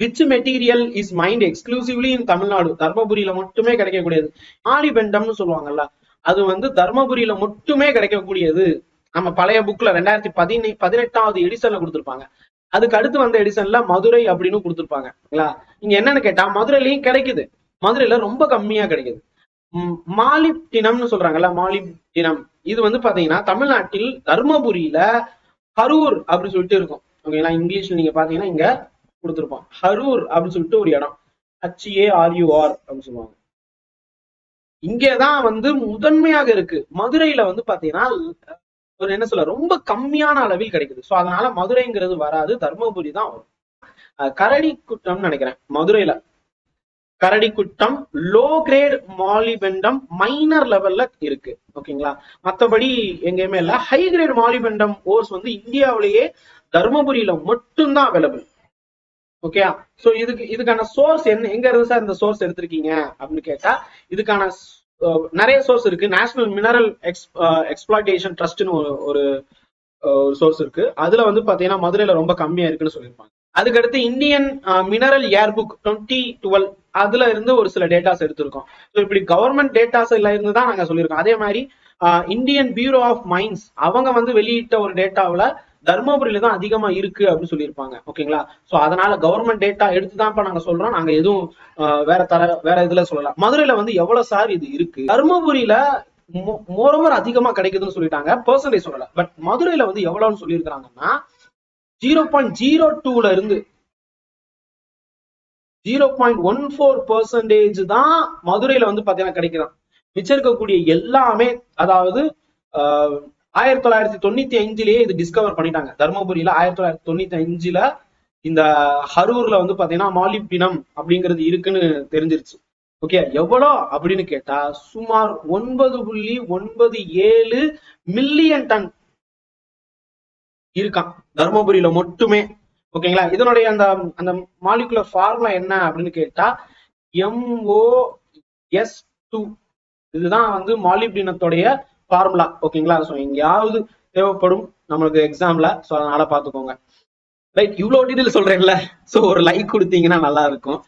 Which material is mined exclusively in Tamil Nadu தர்மபுரியில மட்டுமே கிடைக்கக்கூடியது. ஆலிபெண்டம்னு சொல்லுவாங்கல்ல அது வந்து தர்மபுரியில மட்டுமே கிடைக்கக்கூடியது. நம்ம பழைய புக்ல ரெண்டாயிரத்தி பதினை பதினெட்டாவது எடிஷன்ல கொடுத்துருப்பாங்க. அதுக்கு அடுத்து வந்த எடிஷன்ல மதுரை அப்படின்னு கொடுத்துருப்பாங்க. நீங்க என்னன்னு கேட்டா மதுரையிலயும் கிடைக்குது. மதுரையில ரொம்ப கம்மியா கிடைக்குது. மாலிப்டினம்னு சொல்றாங்கல்ல மாலிப்டினம். இது வந்து பாத்தீங்கன்னா தமிழ்நாட்டில் தர்மபுரியில கரூர் அப்படின்னு சொல்லிட்டு இருக்கும். ஓகேங்களா? இங்கிலீஷ்ல நீங்க பாத்தீங்கன்னா இங்க கொடுத்துருப்பான். ஹரூர் அப்படின்னு சொல்லிட்டு ஒரு இடம். ஹச்ஏ ஆர்யூஆர் அப்படின்னு சொல்லுவாங்க. இங்கேதான் வந்து முதன்மையாக இருக்கு. மதுரையில வந்து பாத்தீங்கன்னா ஒரு என்ன சொல்ல ரொம்ப கம்மியான அளவில் கிடைக்குது. சோ அதனால மதுரைங்கிறது வராது. தர்மபுரி தான் வரும். கரடி குட்டம்னு நினைக்கிறேன். மதுரையில. கரடி குட்டம் லோ கிரேட் மாலிபெண்டம் மைனர் லெவல்ல இருக்கு. ஓகேங்களா? மத்தபடி எங்கேயுமே இல்ல. ஹை கிரேட் மாலிபெண்டம் ஓர்ஸ் வந்து இந்தியாவிலேயே தர்மபுரியில மட்டும்தான் அவைலபிள் ஓகே சோ இதுக்கு இதுக்கான சோர்ஸ் என்ன? எங்க இருந்து சார் இந்த சோர்ஸ் எடுத்திருக்கீங்க? அப்படின்னு கேட்டா இதுக்கான நிறைய சோர்ஸ் இருக்கு. நேஷனல் மினரல் எக்ஸ் எக்ஸ்பிளாய்டேஷன் ட்ரஸ்ட்னு ஒரு ஒரு சோர்ஸ் இருக்கு. அதுல வந்து பாத்தீங்கன்னா மதுரையில ரொம்ப கம்மியா இருக்குன்னு சொல்லியிருப்பாங்க. அதுக்கடுத்து Indian mineral year book twenty twelve அதுல இருந்து ஒரு சில டேட்டாஸ் எடுத்திருக்கோம். ஸோ இப்படி கவர்மெண்ட் டேட்டாஸ் இல்ல இருந்து தான் நாங்க சொல்லியிருக்கோம். அதே மாதிரி இந்தியன் பியூரோ ஆஃப் மைன்ஸ் அவங்க வந்து வெளியிட்ட ஒரு டேட்டாவுல தர்மபுரியில தான் அதிகமா இருக்கு அப்படின்னு சொல்லியிருப்பாங்க. ஓகேங்களா? சோ அதனால கவர்மெண்ட் டேட்டா எடுத்து தான் இப்ப நாங்க சொல்றோம். நாங்க எதுவும் வேற தர வேற இதுல சொல்லலாம் மதுரையில வந்து எவ்வளவு சார் இது இருக்கு? தர்மபுரியில மோரோவர் அதிகமா கிடைக்குதுன்னு சொல்லிட்டாங்க. பெர்சன்டேஜ் சொல்லல. பட் மதுரையில வந்து எவ்வளவுன்னு சொல்லியிருக்காங்கன்னா ஜீரோ பாயிண்ட் ஜீரோ டூல இருந்து zero point one four percentage தான் மதுரையில வந்து பாத்தீங்கன்னா கிடைக்கிறான் மிச்சம் இருக்கக்கூடிய எல்லாமே அதாவது ஆஹ், ஆயிரத்தி தொள்ளாயிரத்தி தொண்ணூத்தி அஞ்சுலயே இது டிஸ்கவர் பண்ணிட்டாங்க. தர்மபுரியில ஆயிரத்தி தொள்ளாயிரத்தி தொண்ணூத்தி அஞ்சுல இந்த ஹரூர்ல வந்து பாத்தீங்கன்னா மாலிப்டினம் அப்படிங்கிறது இருக்குன்னு தெரிஞ்சிருச்சு. ஓகே எவ்வளோ அப்படின்னு கேட்டா சுமார் ஒன்பது புள்ளி ஒன்பது ஏழு மில்லியன் டன் இருக்கான். தர்மபுரியில மட்டுமே. ஓகேங்களா இதனுடைய அந்த அந்த மாலிகுலர் ஃபார்முலா என்ன அப்படின்னு கேட்டா எம்ஓ எஸ் டூ இதுதான் வந்து மாலிப்டினத்துடைய ஃபார்முலா ஓகேங்களா ஸோ எங்கேயாவது தேவைப்படும் நம்மளுக்கு எக்ஸாம்ல ஸோ அதனால பார்த்துக்கோங்க. ரைட் இவ்வளோ டீட்டெயில் சொல்றேன்ல ஸோ ஒரு லைக் கொடுத்தீங்கன்னா நல்லா இருக்கும்.